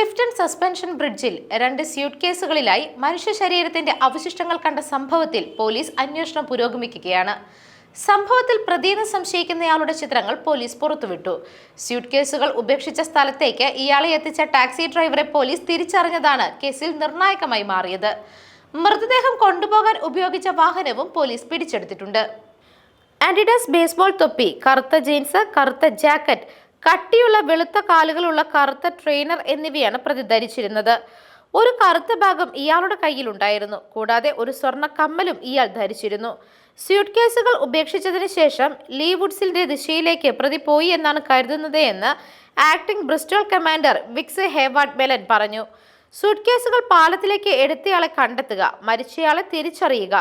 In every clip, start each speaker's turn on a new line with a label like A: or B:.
A: Clifton suspension ബ്രിഡ്ജിൽ രണ്ട് suit കേസുകളിലായി മനുഷ്യ ശരീരത്തിന്റെ അവശിഷ്ടങ്ങൾ കണ്ട സംഭവത്തിൽ പോലീസ് അന്വേഷണം പുരോഗമിക്കുകയാണ്. സംഭവത്തിൽ പ്രതിയെന്ന് സംശയിക്കുന്നയാളുടെ ചിത്രങ്ങൾ പോലീസ് പുറത്തുവിട്ടു. സ്യൂട്ട് കേസുകൾ ഉപേക്ഷിച്ച സ്ഥലത്തേക്ക് ഇയാളെ എത്തിച്ച ടാക്സി ഡ്രൈവറെ പോലീസ് തിരിച്ചറിഞ്ഞതാണ് കേസിൽ നിർണായകമായി മാറിയത്. മൃതദേഹം കൊണ്ടുപോകാൻ ഉപയോഗിച്ച വാഹനവും പോലീസ് പിടിച്ചെടുത്തിട്ടുണ്ട്. അഡിഡാസ് ബേസ്ബോൾ തൊപ്പി കറുത്ത ജീൻസ് കറുത്ത ജാക്കറ്റ് കട്ടിയുള്ള വെളുത്ത കാലുകളുള്ള കറുത്ത ട്രെയിനർ എന്നിവയാണ് പ്രതി ധരിച്ചിരുന്നത് ഒരു കറുത്ത ഭാഗം ഇയാളുടെ കയ്യിലുണ്ടായിരുന്നു കൂടാതെ ഒരു സ്വർണ കമ്മലും ഇയാൾ ധരിച്ചിരുന്നു. സ്യൂട്ട് കേസുകൾ ഉപേക്ഷിച്ചതിന് ശേഷം ലീവുഡ്സിന്റെ ദിശയിലേക്ക് പ്രതി പോയി എന്നാണ് കരുതുന്നത് എന്ന് acting Bristol commander Wicks Hayward Bellen പറഞ്ഞു. സ്യൂട്ട് കേസുകൾ പാലത്തിലേക്ക് എടുത്തയാളെ കണ്ടെത്തുക മരിച്ചയാളെ തിരിച്ചറിയുക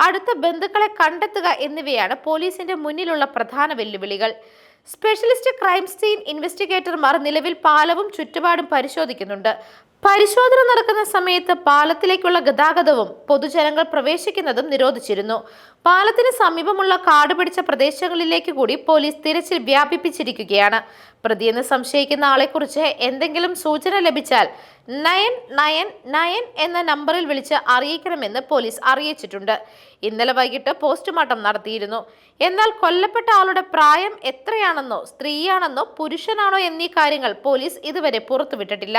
A: അടുത്ത ബന്ധുക്കളെ കണ്ടെത്തുക എന്നിവയാണ് പോലീസിന്റെ മുന്നിലുള്ള പ്രധാന വെല്ലുവിളികൾ. സ്പെഷ്യലിസ്റ്റ് ക്രൈം സീൻ ഇൻവെസ്റ്റിഗേറ്റർമാർ നിലവിൽ പാലവും ചുറ്റുപാടും പരിശോധിക്കുന്നുണ്ട്. പരിശോധന നടക്കുന്ന സമയത്ത് പാലത്തിലേക്കുള്ള ഗതാഗതവും പൊതുജനങ്ങൾ പ്രവേശിക്കുന്നതും നിരോധിച്ചിരുന്നു. പാലത്തിന് സമീപമുള്ള കാട് പിടിച്ച പ്രദേശങ്ങളിലേക്ക് കൂടി പോലീസ് തിരച്ചിൽ വ്യാപിപ്പിച്ചിരിക്കുകയാണ്. പ്രതിയെന്ന് സംശയിക്കുന്ന ആളെക്കുറിച്ച് എന്തെങ്കിലും സൂചന ലഭിച്ചാൽ നയൻ നയൻ നയൻ എന്ന നമ്പറിൽ വിളിച്ച് അറിയിക്കണമെന്ന് പോലീസ് അറിയിച്ചിട്ടുണ്ട്. ഇന്നലെ വൈകിട്ട് പോസ്റ്റ്മോർട്ടം നടത്തിയിരുന്നു. എന്നാൽ കൊല്ലപ്പെട്ട ആളുടെ പ്രായം എത്രയാണെന്നോ സ്ത്രീയാണെന്നോ പുരുഷനാണോ എന്നീ കാര്യങ്ങൾ പോലീസ് ഇതുവരെ പുറത്തുവിട്ടിട്ടില്ല.